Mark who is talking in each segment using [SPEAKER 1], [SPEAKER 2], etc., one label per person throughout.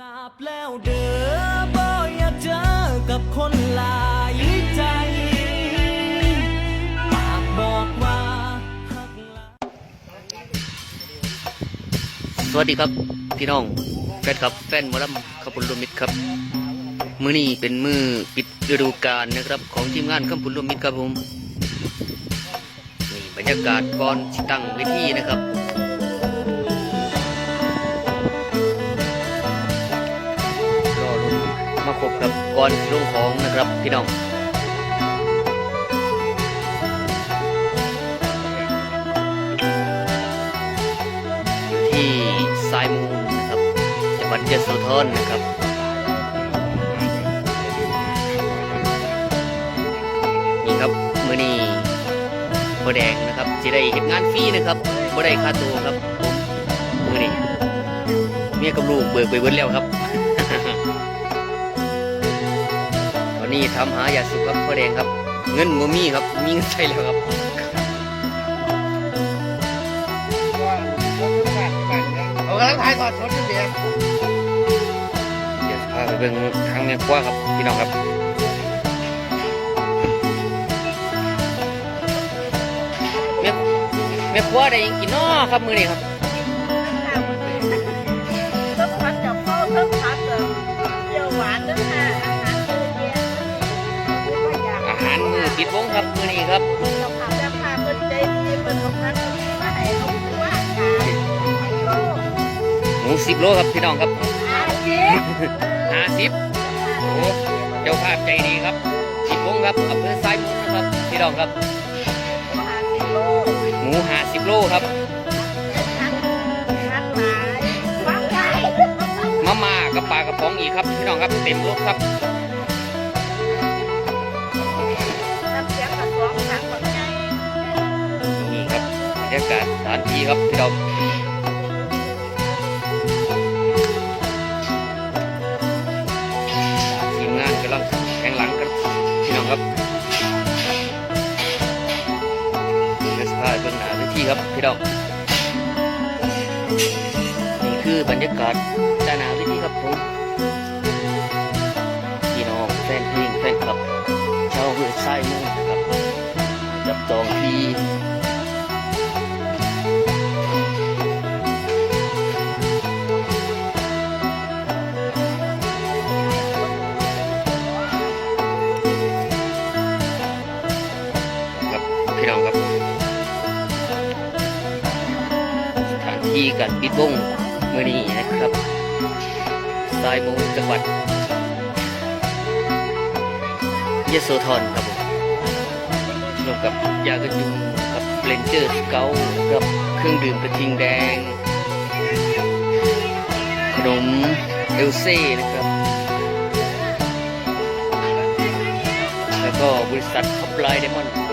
[SPEAKER 1] ลาบแล้วเด้อบ่อยากเจอกับคนหลายใจปากบอกว่าหักลา
[SPEAKER 2] สวัสดีครับพี่น้องแฟนครับแฟนหมอลำขบุญรวมมิตรครับ มือนี้เป็นมือปิดฤดูกาลนะครับ ของทีมงานขบุญรวมมิตรครับผมนี่บรรยากาศก่อนสิตั้งเวทีนะครับ กับก่อนลงของนะครับพี่น้องอยู่ที่ทรายมูลนะครับจังหวัดยโสธรนะครับนี่ครับมือนี้บแดงนะครับจะได้เห็นงานฟรีนะครับบ่ได้ค่าตัวครับมมือนี้เมียกับลูกเบิกไปเบิดแล้วครับ วันนี้ทำหายาสูบครับพ่อแดงครับ เงินบ่มีครับ มีเงินใช้แล้วครับ
[SPEAKER 3] เอากำลังถ่ายทอดสดอยู่เดียว
[SPEAKER 2] เดี๋ยวพาไปเบิ่งทางแม่ครัวครับพี่น้องครับแม่แม่ครัวได้หยังกินน้อครับมื้อนี้ครับ
[SPEAKER 4] ปิดว
[SPEAKER 2] งครับมื้อนี้ครับ
[SPEAKER 4] เราขับแล้วพาเพิ่นใจดีเพิ่นเอาพัดเอาที่มาให้เอาตัวกาโล
[SPEAKER 2] หมู10โลครับพี่น้องครับ
[SPEAKER 4] อาเจ๊
[SPEAKER 2] 50โอ้เจ้าภาพใจดีครับปิดวงครับอำเภอทรายมูลนะครับพี่น้องครับ
[SPEAKER 4] หาสิโล
[SPEAKER 2] หมู50โลครับ
[SPEAKER 4] ทักทักหลายฟังไก่
[SPEAKER 2] มาม่ากับปลากระป๋องอีกครับพี่น้องครับเต็มรถครับานที่ครับพี่น้องทีมงานกำลังแข่งหลังกันพี่น้องครับเดสพาเบื้องหน้าวที่ครับพี่น้องนี่คือบรรยากาศด้านหน้าวที่ครับผม สถานที่การปิดวงเมื่อนี้นะครับสายมูจังหวัดยโสธรครับผมร่วมกับยากระยุงกับเลนเจอร์สเกลกับเครื่องดื่มกระทิงแดง ขนมเอลเซ่นะครับ แล้วก็บริษัทท็อปไลน์ไดมอนด์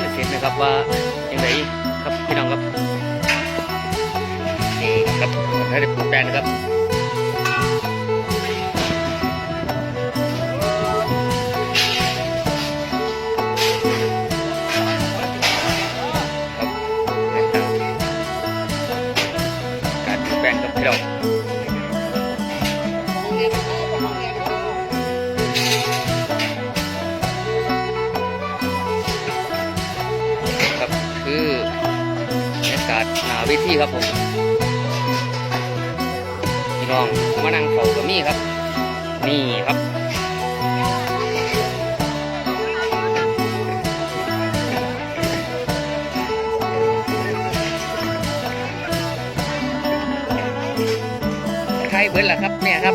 [SPEAKER 2] นผูกแฟนเสร็จนะครับว่าอย่างไรครับพี่น้องครับนี่ครับท่าได้ผูกแฟนนะครับการผูกแฟนกับพี่น้อง เวทีครับผมพี่น้องมานั่งเฝ้ากับมี่ครับ นี่ครับใครเบิร์ล่ะครับเนี่ยครับ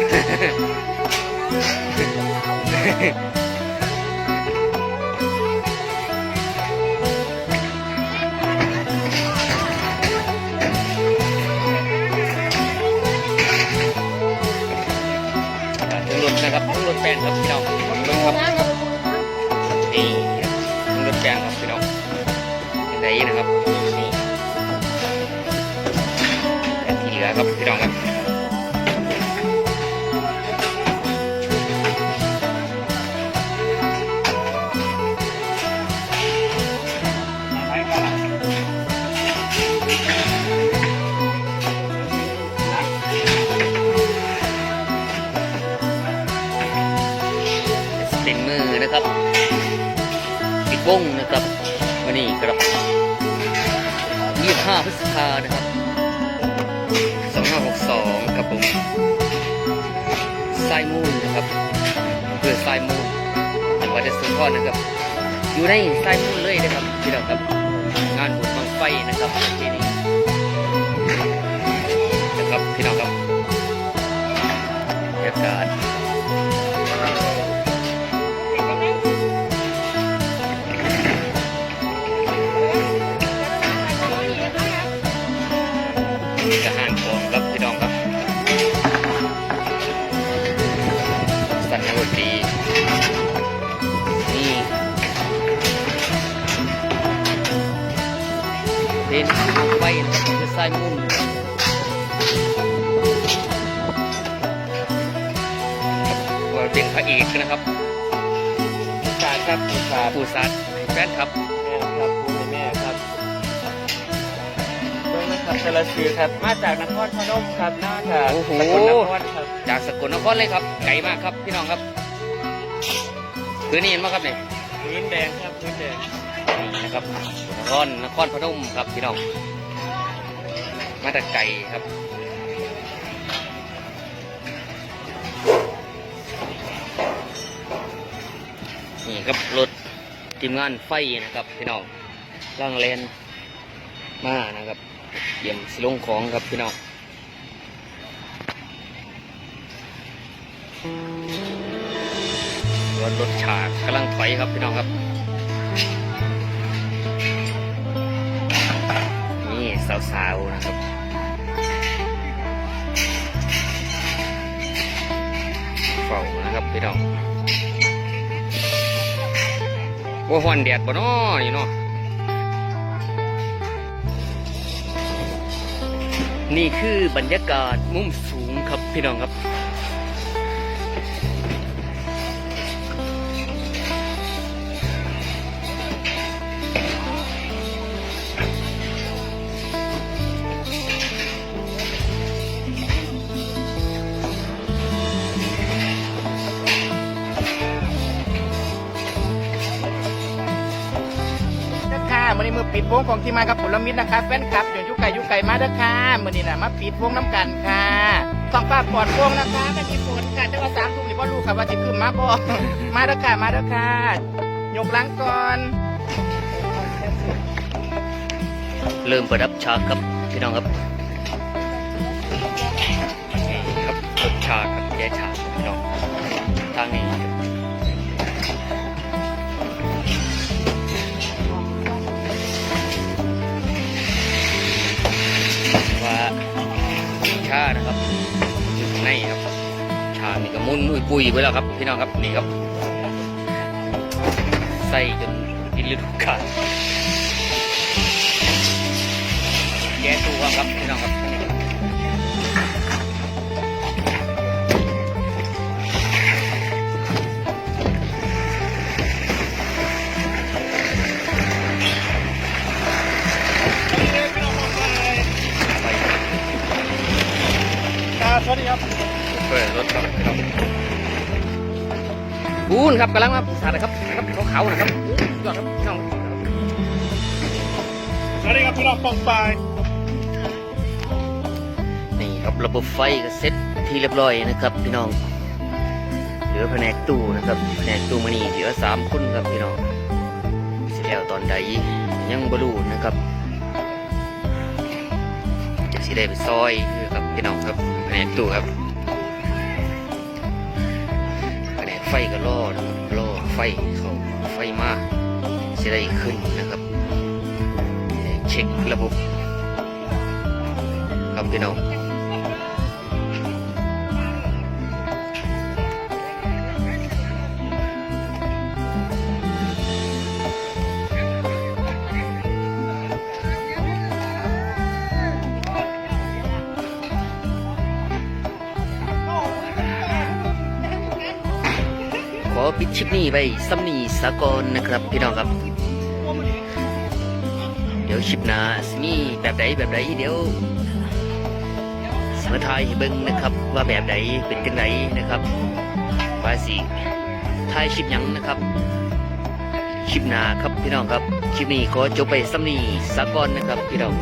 [SPEAKER 2] ลือครับพี่น้องครับเป็นมือนะครับปิดวงนะครับวันนี้ครับ25พฤษภานะครับ 2562 ครับผมทรายมูลนะครับเพื่อทรายมูลจังหวัดยะโสธรนะครับ อยู่ในทรายมูลเลยนะครับพี่น้องครับงานบุญบังไฟนะครับที่นี่นะครับพี่น้องครับบรรยากาศทหาร องครับพี่น้องครับสันนวตรีนี่เป็นไฟนะครับคือสายมุ่นว่าเป็นพระเอกนะครับ
[SPEAKER 3] สารครับสาร
[SPEAKER 2] ปูซัดแฟนครับ
[SPEAKER 3] ด้วยนะครับเชลซีครับ มาจากนครพนมครับหน้าจาก
[SPEAKER 2] โอ้โห
[SPEAKER 3] สกลนครครับ
[SPEAKER 2] จากสกลนครเลยครับ ไกลมากครับพี่น้องครับพื้นนี่เห็นไหมครับเนี่ย
[SPEAKER 3] พื้นแดงครับพื้นแดง
[SPEAKER 2] นี่นะครับนครนครพนมครับพี่น้อง มาแต่ไกลครับนี่ครับรถทีมงานไฟนะครับพี่น้องล่างเลนมานะครับ เยี่ยมสิลงของครับพี่น้องรถรถฉากกำลังถอยครับพี่น้องครับ นี่สาวๆนะครับเฝ้านะครับพี่น้องว่าหอนแดดบ่น้อนี่เนาะ นี่คือบรรยากาศมุมสูงครับพี่น้องครับ
[SPEAKER 3] นะค่ะมื่อนี้มือปิดวงของทีมงานกับผลมิตรนะคะแฟนคลับอยู่ ยุไก่ยุไก่มาเด้อค่ะมื่อนี้นะมาปิดวงน้ำกันค่ะต้องป้าปลอดวงนะคะไม่มีฝนค่ะแต่ว่าสามทุ่มนี่พ่อลูกค่ะว่าจะขึ้นมาบ่มาเด้อค่ะมาเด้อค่ะยกหลังก่อน
[SPEAKER 2] เริ่มประดับฉากครับพี่น้องครับนี่ครับรถฉากครับแย่ฉาก ปุยไว้แล้วครับ พี่น้องครับนี่ครับ ใส่จนกินฤดูกาลแก้ตัวครับพี่น้องครับ ปูนครับกำลังมาสาดนะครับนะครับขาวๆนะครับยอดครับพี่น้อง
[SPEAKER 3] สวัสดีครับพี่น้องปองปาย
[SPEAKER 2] นี่ครับระบบไฟก็เซ็ตที่เรียบร้อยนะครับ พี่น้องเหลือแผนกตู้นะครับแผนกตู้มานี่เหลือสามคนครับพี่น้องเสร็จแล้วตอนใดยังบรูนะครับจะสิได้ไปซอยคือครับพี่น้องครับแผนกตู้ครับ ฟก็ล่อนะครับล่อไฟเขาไฟมากจะได้ขึ้นนะครับ เช็คระบบครับพี่น้อง ชิปนี้ไปซ้ำนีสากลนะครับ พี่น้องครับ เดี๋ยวชิปหน้าสิมีแบบใดแบบใดเดี๋ยวสมาทายให้เบิ่งนะครับ ว่าแบบใดเป็นจังไดนะครับว่าสิถ่ายคลิปยังนะครับคลิปหน้าครับพี่น้องครับคลิปนี้ขอจบไปสำนีสากอนนะครับ พี่น้อง